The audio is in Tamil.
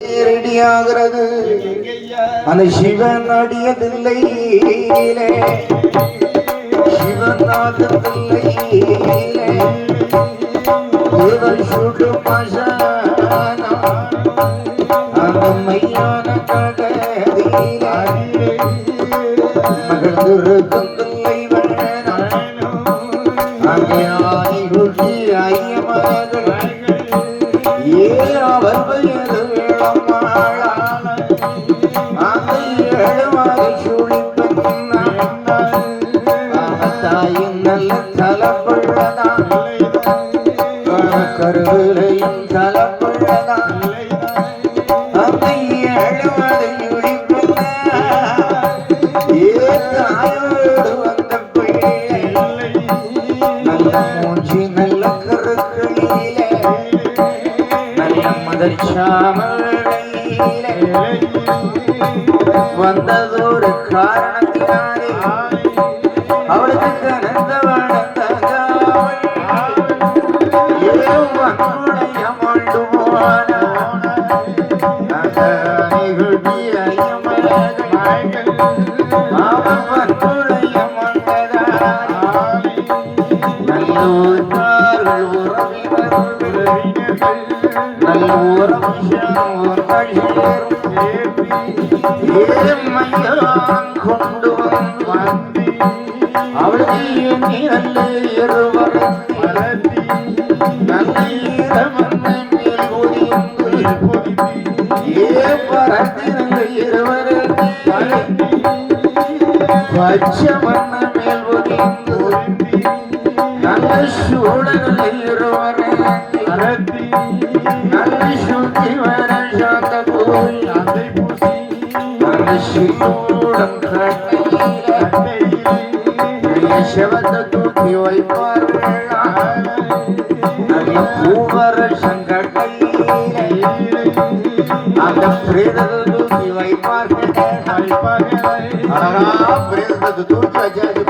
ரெடியாகிறது அந்த சிவன் அடியதில்லை. சிவன் ஆகத்தில்லை தேவன் சுடு மசானா. அந்த மையான ககதியிலே மகிழ்ந்திருக்கும் அங்கே ஏ அவர் கருவிலையும் தலப்பள்ளதான் அந்த ஏழுமாறு வந்த பிள்ளை. நல்ல வந்ததொரு காரணத்தினாலே அவளுக்கு கனந்த வளர்ந்ததாவல் கொண்டு வந்து அவளுக்கு நல்ல இருவரத்தி நல்ல ஈரமன்னை மேல் ஒதிந்து ஏ பரத்தின இருவரத்தி பச்சை மண்ண மேல் ஒதிந்து நல்ல சூழலில் இருவரத்தி நல்ல பூவர சங்கட்டையிலே அந்த பிரேதத்தை தூக்கி வைப்பார்கள் அழகா பிரேதத்தை தூக்கி வச்சாச்சு